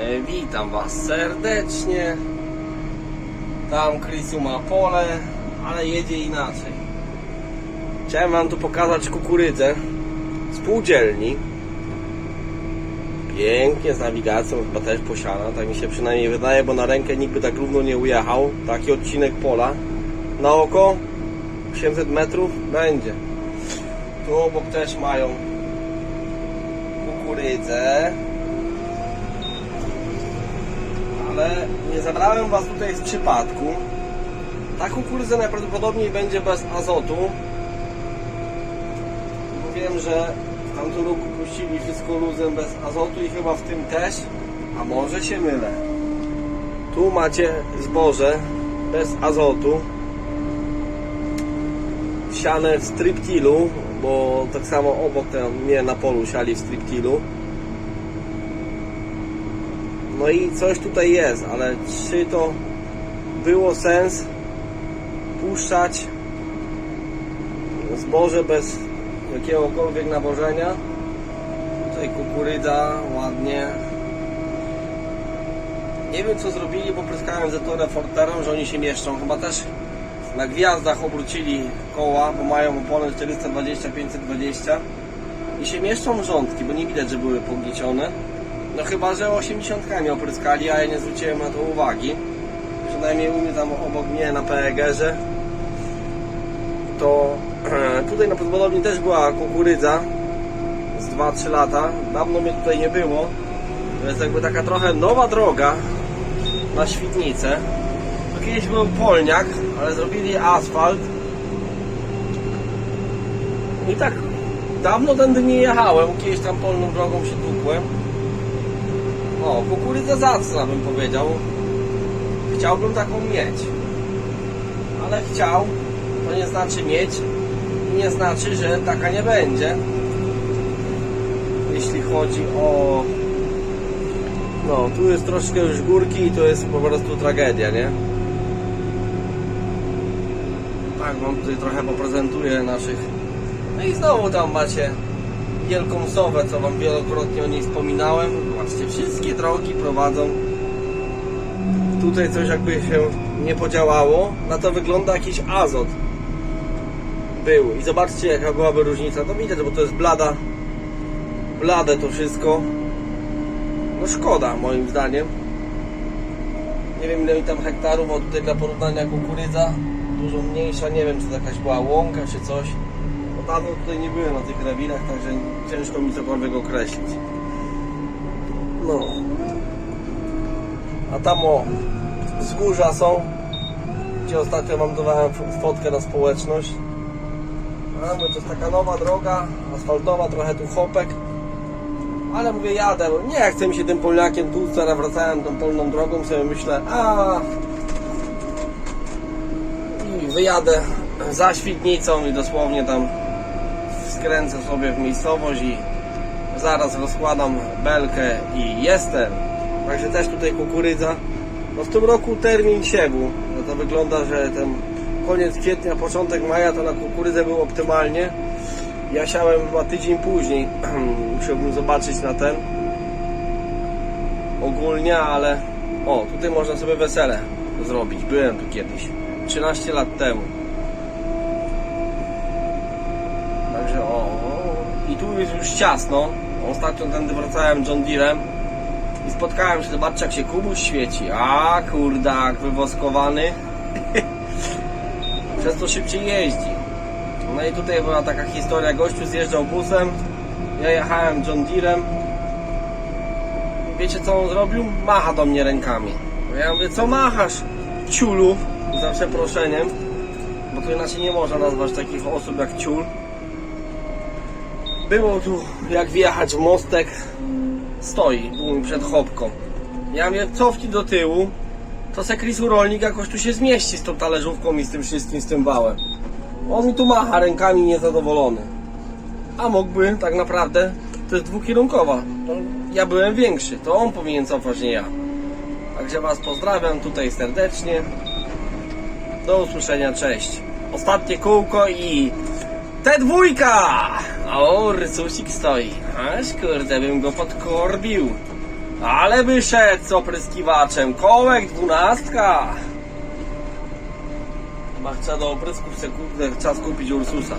E, Witam Was serdecznie. Tam Krysiu ma pole, ale jedzie inaczej. Chciałem Wam tu pokazać kukurydzę spółdzielni. Pięknie z nawigacją, chyba też posiana, tak mi się przynajmniej wydaje, bo na rękę nikt by tak równo nie ujechał. Taki odcinek pola. Na oko 800 metrów będzie. Tu obok też mają kukurydzę. Ale nie zabrałem Was tutaj z przypadku. Ta kukurydza najprawdopodobniej będzie bez azotu. Bo wiem, że w tamtym roku puścili wszystko luzem bez azotu i chyba w tym też. A może się mylę. Tu macie zboże bez azotu. Siane w striptilu, bo tak samo obok tam nie na polu siali w striptilu. No i coś tutaj jest, ale czy to było sens puszczać zboże bez jakiegokolwiek nawożenia? Tutaj kukurydza ładnie. Nie wiem co zrobili, bo pryskałem Zetorę Forterą, że oni się mieszczą. Chyba też na gwiazdach obrócili koła, bo mają opony 420-520 i się mieszczą rządki, bo nie widać, że były pogniecione. No chyba, że 80 opryskali, a ja nie zwróciłem na to uwagi. Przynajmniej u mnie tam obok mnie na PEG-erze. To tutaj na prawdopodobnie też była kukurydza z 2-3 lata. Dawno mnie tutaj nie było. To jest jakby taka trochę nowa droga na Świdnicę. To kiedyś był polniak, ale zrobili asfalt. I tak dawno tędy nie jechałem. Kiedyś tam polną drogą się tłukłem. O, kukurydza zacna bym powiedział. Chciałbym taką mieć. Ale chciał, to nie znaczy mieć i nie znaczy, że taka nie będzie. Jeśli chodzi o... No, tu jest troszkę już górki i to jest po prostu tragedia, nie? Tak, wam tutaj trochę poprezentuję naszych... No i znowu tam macie Wielką Sowę, co Wam wielokrotnie o niej wspominałem. Zobaczcie, wszystkie drogi prowadzą. Tutaj coś jakby się nie podziałało. Na to wygląda jakiś azot. Był. I zobaczcie jaka byłaby różnica. To widać, bo to jest blada. Blade to wszystko. No szkoda moim zdaniem. Nie wiem ile mi tam hektarów, bo tutaj dla porównania kukurydza dużo mniejsza. Nie wiem czy to jakaś była łąka czy coś. Bo dawno tutaj nie byłem na tych rewirach, także ciężko mi cokolwiek określić. No. A tam o, wzgórza są, gdzie ostatnio wam dawałem fotkę na społeczność. A to jest taka nowa droga, asfaltowa, trochę tu chopek. Ale mówię, jadę, bo nie chcę mi się tym polniakiem tu, teraz wracałem tą polną drogą, sobie myślę, a i wyjadę za Świdnicą i dosłownie tam skręcę sobie w miejscowość i zaraz rozkładam belkę i jestem. Także też tutaj kukurydza. No w tym roku termin siewu. No to wygląda, że ten koniec kwietnia, początek maja to na kukurydzę był optymalnie. Ja siałem chyba tydzień później. Musiałbym zobaczyć na ten. Ogólnie, ale o, tutaj można sobie wesele zrobić. Byłem tu kiedyś. 13 lat temu. Także o, i tu jest już ciasno. Ostatnio tędy wracałem John Deerem i spotkałem się, zobaczcie jak się kubuś świeci. A kurdak wywoskowany. Przez to szybciej jeździ. No i tutaj była taka historia, gościu zjeżdżał busem, ja jechałem John Deerem. Wiecie co on zrobił? Macha do mnie rękami. Ja mówię, co machasz? Ciulu, za przeproszeniem, bo to inaczej nie można nazwać takich osób jak ciul. Było tu jak wjechać w mostek, stoi przed chopką. Ja mówię, cofnij do tyłu, to se Chris Rolnik jakoś tu się zmieści z tą talerzówką i z tym wszystkim, z tym wałem. On mi tu macha rękami niezadowolony. A mógłby tak naprawdę, to jest dwukierunkowa. To ja byłem większy, to on powinien cofać, nie ja. Także Was pozdrawiam tutaj serdecznie. Do usłyszenia, cześć. Ostatnie kółko i te dwójka! O, rysusik stoi. Aż kurde, bym go podkorbił. Ale wyszedł z opryskiwaczem. Kołek dwunastka. Chyba chcę do oprysków sekundę czas kupić Ursusa.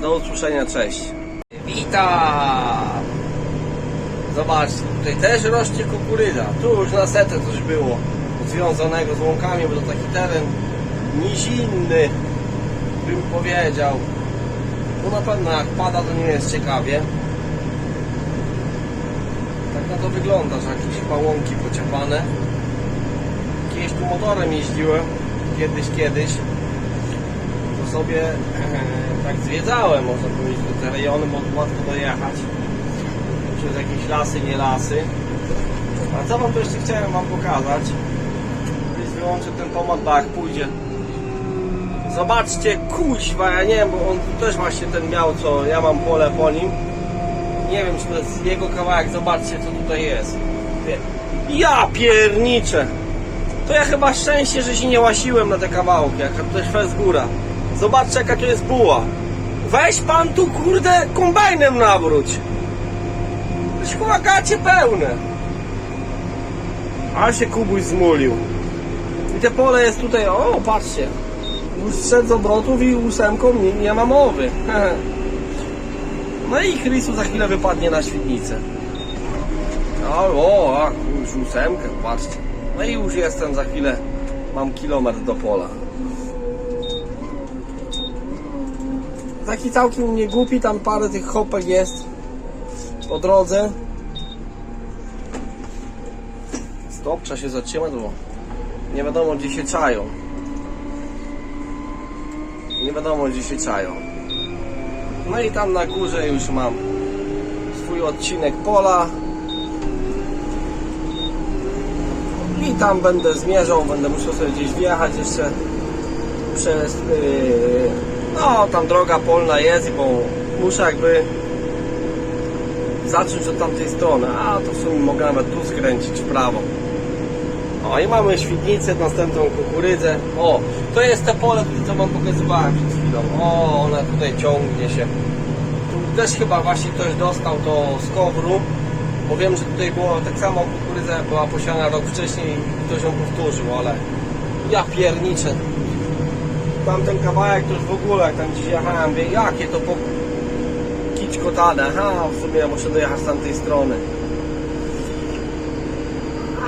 Do usłyszenia, cześć. Witam! Zobaczcie, tutaj też rośnie kukurydza. Tu już na setę coś było związanego z łąkami, bo to taki teren nizinny, bym powiedział. No na pewno jak pada, to nie jest ciekawie. Tak na to wygląda, że jakieś chyba łąki pociepane. Kiedyś tu motorem jeździłem, kiedyś, kiedyś. To sobie e, tak zwiedzałem, można powiedzieć, te rejony, bo łatwo dojechać. Przez jakieś lasy, nie lasy. A co wam to jeszcze chciałem wam pokazać? Więc wyłączę ten tomat, jak pójdzie. Zobaczcie, kuźwa, ja nie wiem, bo on też właśnie ten miał, co ja mam pole po nim. Nie wiem, czy to jest jego kawałek, zobaczcie, co tutaj jest. Ja pierniczę! To ja chyba szczęście, że się nie łasiłem na te kawałki, jaka to jest fest góra. Zobaczcie, jaka tu jest buła. Weź pan tu, kurde, kombajnem nawróć. To chyba gacie pełne. A się Kubuś zmulił. I te pole jest tutaj, o patrzcie. Już zszedł z obrotów i ósemką nie, nie ma mowy. No i Chrisu za chwilę wypadnie na świetnicę. O, a, już ósemkę, patrzcie. No i już jestem za chwilę, mam kilometr do pola. Taki całkiem nie głupi, tam parę tych hopek jest po drodze. Stop, trzeba się zatrzymać, bo nie wiadomo gdzie się czają. Nie wiadomo gdzie się czają. No i tam na górze już mam swój odcinek pola. I tam będę zmierzał, będę musiał sobie gdzieś wjechać jeszcze przez... Yy, no, tam droga polna jest, bo muszę jakby zacząć od tamtej strony. A, to w sumie mogę nawet tu skręcić w prawo. O, i mamy świdnicę, następną kukurydzę. O, to jest te pole, co wam pokazywałem przed chwilą. O, ona tutaj ciągnie się. Tu też chyba właśnie ktoś dostał to z kowru, bo wiem, że tutaj było tak samo kukurydza była posiana rok wcześniej i ktoś ją powtórzył, ale ja pierniczę. Tamten kawałek to już w ogóle, jak tam gdzieś jechałem, wie, jakie to po kiczkotane. Aha, w sumie ja muszę dojechać z tamtej strony.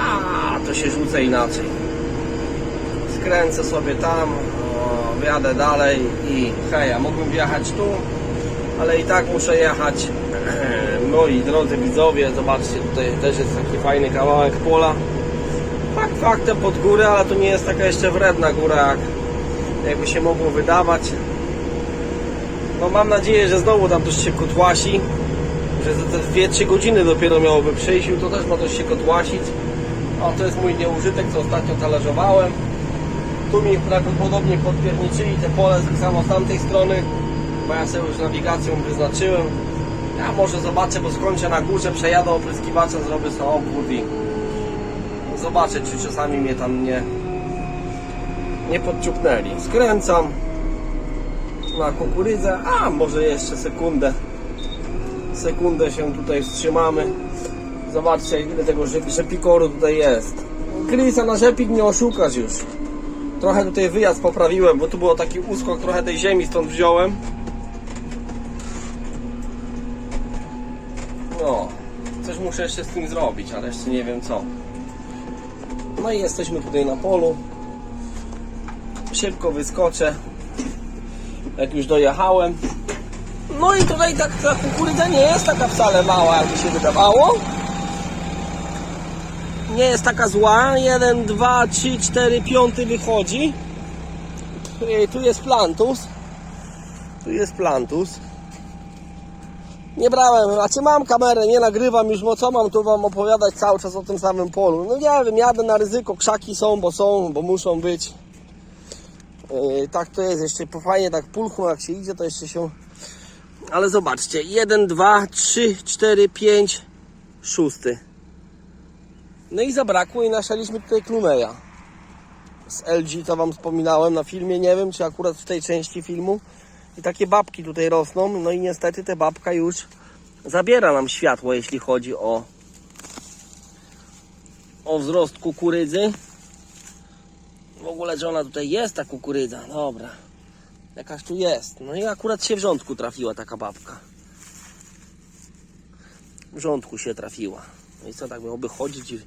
A, to się rzucę inaczej. Skręcę sobie tam, o, wjadę dalej i hej, ja mógłbym wjechać tu, ale i tak muszę jechać. Moi drodzy widzowie, zobaczcie, tutaj też jest taki fajny kawałek pola. Fakt faktem pod górę, ale to nie jest taka jeszcze wredna góra, jak jakby się mogło wydawać. No mam nadzieję, że znowu tam coś się kotłasi, że za te 2-3 godziny dopiero miałoby przyjść, to też ma coś się kotłasić. O, to jest mój nieużytek, co ostatnio talerzowałem. Tu mi prawdopodobnie podpierniczyli te pole tak samo z tamtej strony, bo ja sobie już nawigacją wyznaczyłem. Ja może zobaczę, bo skończę na górze, przejadę opryskiwaczem, zrobię sobie obwód i zobaczę, czy czasami mnie tam nie, nie podciupnęli. Skręcam na kukurydzę, a może jeszcze sekundę, sekundę się tutaj wstrzymamy. Zobaczcie ile tego rzep- rzepikoru tutaj jest. Krisa na rzepik nie oszukasz już. Trochę tutaj wyjazd poprawiłem, bo tu było taki uskok, trochę tej ziemi stąd wziąłem. No, coś muszę jeszcze z tym zrobić, ale jeszcze nie wiem co. No i jesteśmy tutaj na polu. Szybko wyskoczę. Jak już dojechałem. No i tutaj tak ta kukurydza nie jest taka wcale mała, jakby się wydawało. Nie jest taka zła. 1, 2, 3, 4, 5 wychodzi. Tu jest plantus. Tu jest plantus. Nie brałem, a czy mam kamerę, nie nagrywam już, bo co mam tu wam opowiadać cały czas o tym samym polu. No nie wiem, jadę na ryzyko, krzaki są, bo są, bo muszą być. Yy, tak to jest, jeszcze fajnie tak pulchną jak się idzie, to jeszcze się... Ale zobaczcie, 1, 2, 3, 4, 5, 6. No i zabrakło i naszaliśmy tutaj Klumeja. Z LG, to wam wspominałem na filmie, nie wiem czy akurat w tej części filmu. I takie babki tutaj rosną, no i niestety ta babka już zabiera nam światło, jeśli chodzi o o wzrost kukurydzy. W ogóle, że ona tutaj jest, ta kukurydza. Dobra. Jakaś tu jest. No i akurat się w rządku trafiła taka babka. W rządku się trafiła. No i co, tak miałoby chodzić i,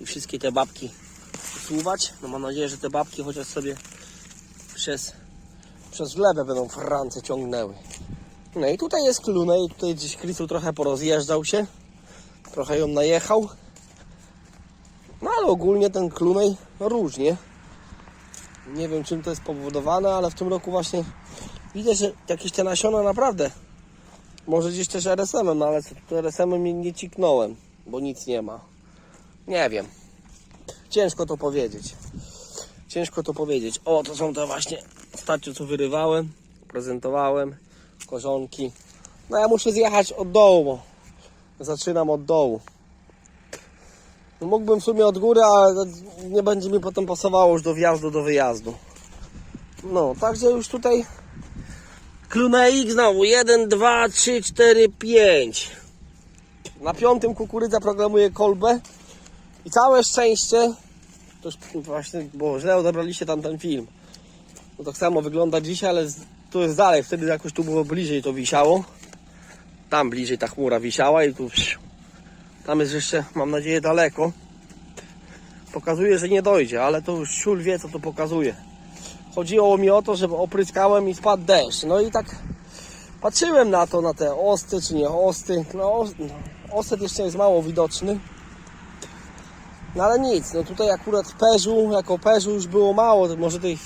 i wszystkie te babki usuwać? No mam nadzieję, że te babki chociaż sobie przez, przez glebę będą w rance ciągnęły. No i tutaj jest klunę i tutaj gdzieś Krysu trochę porozjeżdżał się. Trochę ją najechał. No ale ogólnie ten klunej no różnie. Nie wiem czym to jest spowodowane, ale w tym roku właśnie widzę, że jakieś te nasiona naprawdę może gdzieś też RSM-em, ale to RSM-em nie, nie ciknąłem, bo nic nie ma. Nie wiem. Ciężko to powiedzieć. Ciężko to powiedzieć. O, to są te właśnie ostatnio co wyrywałem, prezentowałem, korzonki. No ja muszę zjechać od dołu, zaczynam od dołu. No mógłbym w sumie od góry, ale nie będzie mi potem pasowało już do wjazdu, do wyjazdu. No, także już tutaj Kluneik znowu 1, 2, 3, 4, 5. Na piątym kukurydza programuje kolbę i całe szczęście, to już właśnie, bo źle odebraliście tam ten film. No tak samo wygląda dzisiaj, ale tu jest dalej, wtedy jakoś tu było bliżej to wisiało. Tam bliżej ta chmura wisiała i tu tam jest jeszcze, mam nadzieję, daleko. Pokazuje, że nie dojdzie, ale to już siul wie, co to pokazuje. Chodziło mi o to, żeby opryskałem i spadł deszcz. No i tak patrzyłem na to, na te osty czy nie osty. No, no ostet jeszcze jest mało widoczny. No ale nic, no tutaj akurat perzu, jako perzu już było mało, może tej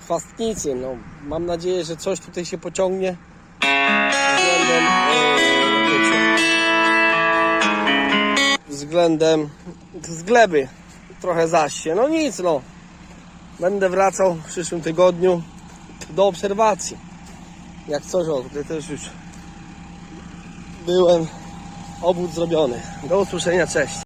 chwastnicy. No, mam nadzieję, że coś tutaj się pociągnie względem, e, względem z gleby trochę zaś się. No nic, no. Będę wracał w przyszłym tygodniu do obserwacji. Jak coś, o tutaj też już byłem. Obód zrobiony. Do usłyszenia, cześć.